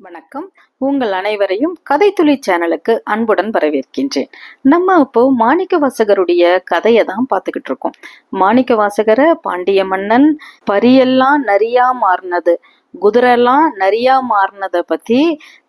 வணக்கம். உங்கள் அனைவரையும் கதைத்துளி சேனலுக்கு அன்புடன் வரவேற்கின்றேன். நம்ம இப்போ மாணிக்க வாசகருடைய கதையை தான் பார்த்துக்கிட்டு இருக்கோம். மாணிக்க வாசகரை பாண்டிய மன்னன் பரியெல்லாம் நரியா மாறினது. குதிரெல்லாம் நரியா மாறினதை பத்தி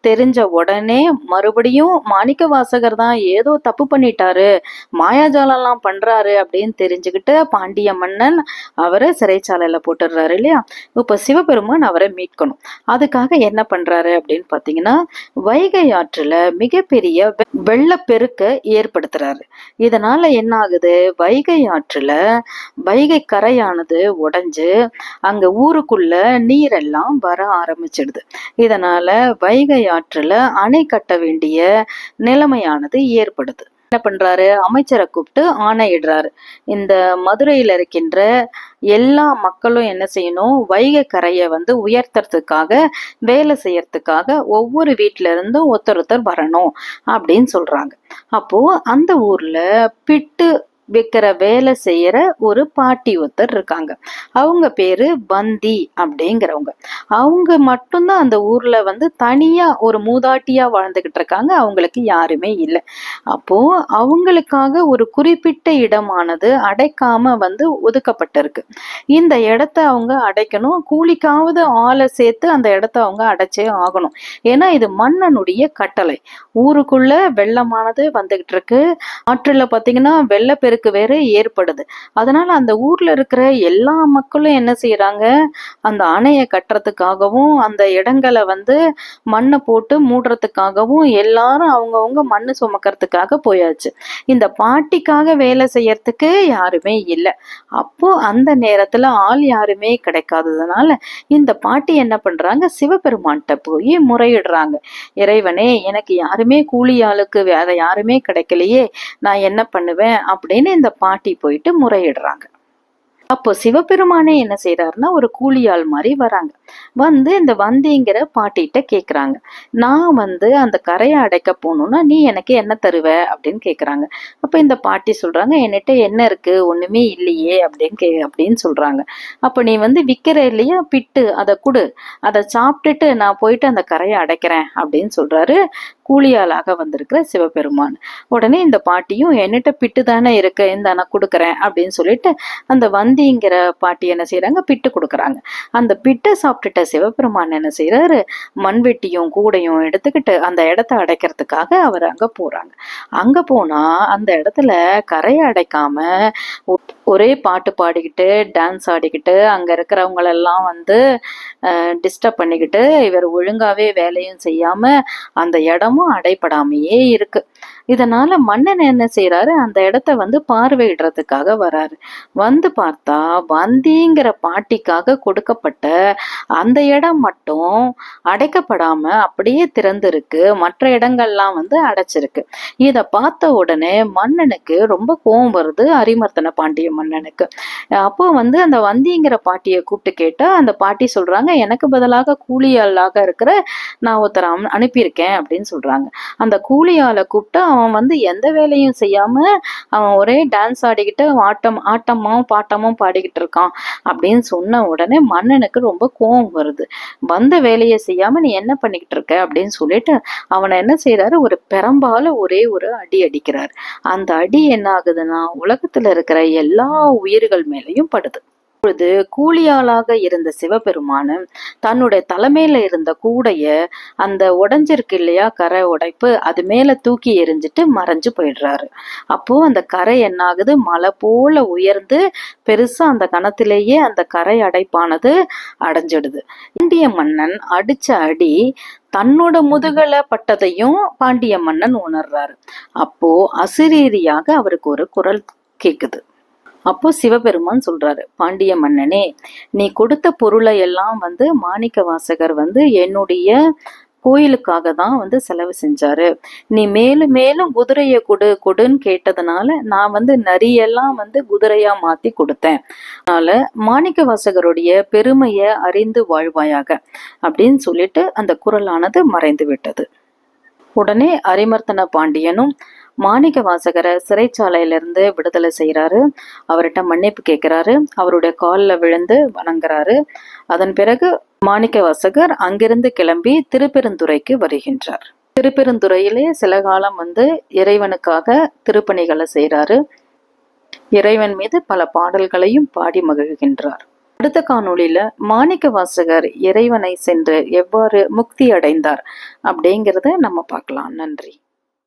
தெரிஞ்ச உடனே மறுபடியும் மாணிக்க வாசகர் தான் ஏதோ தப்பு பண்ணிட்டாரு மாயாஜாலம்லாம் பண்றாரு அப்படின்னு தெரிஞ்சுக்கிட்டு பாண்டிய மன்னன் அவரை சிறைச்சாலையில போட்டுடுறாரு இல்லையா? இப்ப சிவபெருமான் அவரை மீட்கணும். அதுக்காக என்ன பண்றாரு அப்படின்னு பாத்தீங்கன்னா வைகை ஆற்றுல மிகப்பெரிய வெ- வெள்ளப்பெருக்க ஏற்படுத்துறாரு. இதனால என்ன ஆகுது? வைகை ஆற்றுல வைகை கரையானது உடைஞ்சு அங்க ஊருக்குள்ள நீரெல்லாம் வர ஆரம்பிச்சிடுது. இதனால வைகை ஆற்றில் அணை கட்ட வேண்டிய நிலைமையானது ஏற்படுது. என்ன பண்றாரு? அமைச்சரை கூப்பிட்டு ஆணையிடுறாரு. இந்த மதுரையில இருக்கின்ற எல்லா மக்களும் என்ன செய்யணும்? வைகை கரையை வந்து உயர்த்துறதுக்காக வேலை செய்யறதுக்காக ஒவ்வொரு வீட்ல இருந்தும் ஒருத்தர் ஒருத்தர் வரணும் அப்படின்னு சொல்றாங்க. அப்போ அந்த ஊர்ல பிட்டு விற்கிற வேலை செய்யற ஒரு பாட்டி ஒருத்தர் இருக்காங்க. அவங்க பேரு பந்தி அப்படிங்கிறவங்க. அவங்க மட்டும்தான் அந்த ஊர்ல வந்து தனியா ஒரு மூதாட்டியா வாழ்ந்துகிட்டு இருக்காங்க. அவங்களுக்கு யாருமே இல்லை. அப்போ அவங்களுக்காக ஒரு குறிப்பிட்ட இடமானது அடைக்காம வந்து ஒதுக்கப்பட்டிருக்கு. இந்த இடத்த அவங்க அடைக்கணும். கூலிக்காவது ஆளை சேர்த்து அந்த இடத்த அவங்க அடைச்சே ஆகணும். ஏன்னா இது மன்னனுடைய கட்டளை. ஊருக்குள்ள வெள்ளமானது வந்துகிட்டு இருக்கு. ஆற்றுல பாத்தீங்கன்னா வெள்ளப்பெருக்கு வேற ஏற்படுது. அதனால அந்த ஊர்ல இருக்கிற எல்லா மக்களும் என்ன செய்யறாங்க அந்த அணையை கட்டுறதுக்காகவும் அந்த இடங்களை வந்து மண்ணை போட்டு மூடுறதுக்காகவும் எல்லாரும் அவங்கவுங்க மண்ணு சுமக்கிறதுக்காக போயாச்சு. இந்த பாட்டிக்காக வேலை செய்யறதுக்கு யாருமே இல்லை. அப்போ அந்த நேரத்துல ஆள் யாருமே கிடைக்காததுனால இந்த பாட்டி என்ன பண்றாங்க? சிவபெருமான்கிட்ட போய் முறையிடுறாங்க. இறைவனே எனக்கு யாருமே கூலி ஆளுக்கு வேற யாருமே கிடைக்கலையே. நான் என்ன பண்ணுவேன்? அப்படின்னு இந்த பாட்டி போயிட்டு முறையிடுறாங்க. அப்போ சிவபெருமானே என்ன செய்யறாருன்னா ஒரு கூலியாள் மாதிரி வராங்க. வந்து இந்த வந்திங்கிற பாட்டிகிட்ட கேக்குறாங்க. நான் வந்து அந்த கரையை அடைக்க போகணும்னா நீ எனக்கு என்ன தருவ? அப்படின்னு கேட்குறாங்க அப்போ இந்த பாட்டி சொல்றாங்க என்கிட்ட என்ன இருக்கு? ஒண்ணுமே இல்லையே அப்படின்னு கே அப்படின்னு சொல்றாங்க. அப்ப நீ வந்து விக்கிற இல்லையா? பிட்டு அதை கொடு. அதை சாப்பிட்டுட்டு நான் போயிட்டு அந்த கரையை அடைக்கிறேன் அப்படின்னு சொல்றாரு கூலியாளாக வந்திருக்கிற சிவபெருமான். உடனே இந்த பாட்டியும் என்கிட்ட பிட்டு தானே இருக்கு? இந்த நான் கொடுக்குறேன் அப்படின்னு சொல்லிட்டு அந்த வந்திங்கிற பாட்டி என்ன செய்கிறாங்க பிட்டு கொடுக்குறாங்க. அந்த பிட்டை சாப்பிட்டுட்ட சிவபெருமான் என்ன செய்யறாரு மண்வெட்டியும் கூடையும் எடுத்துக்கிட்டு அந்த இடத்த அடைக்கிறதுக்காக அவர் அங்க போறாங்க. அங்க போனா அந்த இடத்துல கரையை அடைக்காம ஒ- ஒரே பாட்டு பாடிக்கிட்டு டான்ஸ் ஆடிக்கிட்டு அங்க இருக்கிறவங்களெல்லாம் வந்து டிஸ்டர்ப் பண்ணிக்கிட்டு இவர் ஒழுங்காவே வேலையும் செய்யாம அந்த இடமும் அடைப்படாமையே இருக்கு. இதனால மன்னன் என்ன செய்யறாரு அந்த இடத்த வந்து பார்வையிடுறதுக்காக வராரு. வந்து பார்த்தா வந்திங்கிற பாட்டிக்காக கொடுக்கப்பட்ட அந்த இடம் மட்டும் அடைக்கப்படாம அப்படியே திறந்திருக்கு. மற்ற இடங்கள்லாம் வந்து அடைச்சிருக்கு. இத பார்த்த உடனே மன்னனுக்கு ரொம்ப கோபம் வருது அரிமர்த்தன பாண்டிய மன்னனுக்கு. அப்போ வந்து அந்த வந்திங்கிற பாட்டியை கூப்பிட்டு கேட்டா அந்த பாட்டி சொல்றாங்க எனக்கு பதிலாக கூலியாளாக இருக்கிற நான் ஒருத்தர் அனுப்பியிருக்கேன் அப்படின்னு சொல்றாங்க. அந்த கூலியாளை கூப்பிட்டு அவன் அவன் வந்து எந்த வேலையும் செய்யாம அவன் ஒரே டான்ஸ் ஆடிக்கிட்டு ஆட்டம் ஆட்டமும் பாட்டமும் பாடிக்கிட்டு இருக்கான். அப்படின்னு சொன்ன உடனே மன்னனுக்கு ரொம்ப கோவம் வருது. வந்த வேலையை செய்யாம நீ என்ன பண்ணிக்கிட்டு இருக்க? அப்படின்னு சொல்லிட்டு அவனை என்ன செய்யறாரு ஒரு பெரம்பால ஒரே ஒரு அடி அடிக்கிறார். அந்த அடி என்ன ஆகுதுன்னா உலகத்துல இருக்கிற எல்லா உயிர்கள் மேலையும் படுது. அப்பொழுது கூலியாளாக இருந்த சிவபெருமானு தன்னுடைய தலைமையில இருந்த கூடைய அந்த உடஞ்சிருக்கு இல்லையா கரை உடைப்பு அது மேல தூக்கி எரிஞ்சிட்டு மறைஞ்சு போயிடுறாரு. அப்போ அந்த கரை என்ன ஆகுது மலை போல உயர்ந்து பெருசா அந்த கணத்திலேயே அந்த கரை அடைப்பானது அடைஞ்சிடுது. இந்திய மன்னன் அடிச்ச அடி தன்னோட முதுகல பட்டதையும் பாண்டிய மன்னன் உணர்றாரு. அப்போ அசிரீரியாக அவருக்கு ஒரு குரல் கேக்குது. அப்போ சிவபெருமான் சொல்றாரு பாண்டிய மன்னனே நீ கொடுத்த பொருளை எல்லாம் வந்து மாணிக்க வாசகர் வந்து என்னுடைய கோயிலுக்காக தான் வந்து செலவு செஞ்சாரு. நீ மேலும் மேலும் குதிரையை கொடு கொடுன்னு கேட்டதுனால நான் வந்து நரியெல்லாம் வந்து குதிரையா மாத்தி கொடுத்தேன். அதனால மாணிக்க வாசகருடைய பெருமையை அறிந்து வாழ்வாயாக அப்படின்னு சொல்லிட்டு அந்த குரலானது மறைந்து விட்டது. உடனே அரிமர்த்தன பாண்டியனும் மாணிக்க வாசகரை சிறைச்சாலையிலிருந்து விடுதலை செய்கிறாரு. அவர்கிட்ட மன்னிப்பு கேட்குறாரு. அவருடைய காலில் விழுந்து வணங்குறாரு. அதன் பிறகு மாணிக்க வாசகர் அங்கிருந்து கிளம்பி திருப்பெருந்துறைக்கு வருகின்றார். திருப்பெருந்துறையிலே சில காலம் வந்து இறைவனுக்காக திருப்பணிகளை செய்கிறாரு இறைவன் மீது பல பாடல்களையும் பாடி மகிழ்கின்றார். அடுத்த காணொளியில மாணிக்க வாசகர் இறைவனை சென்று எவ்வாறு முக்தி அடைந்தார் அப்படிங்கிறத நம்ம பார்க்கலாம். நன்றி.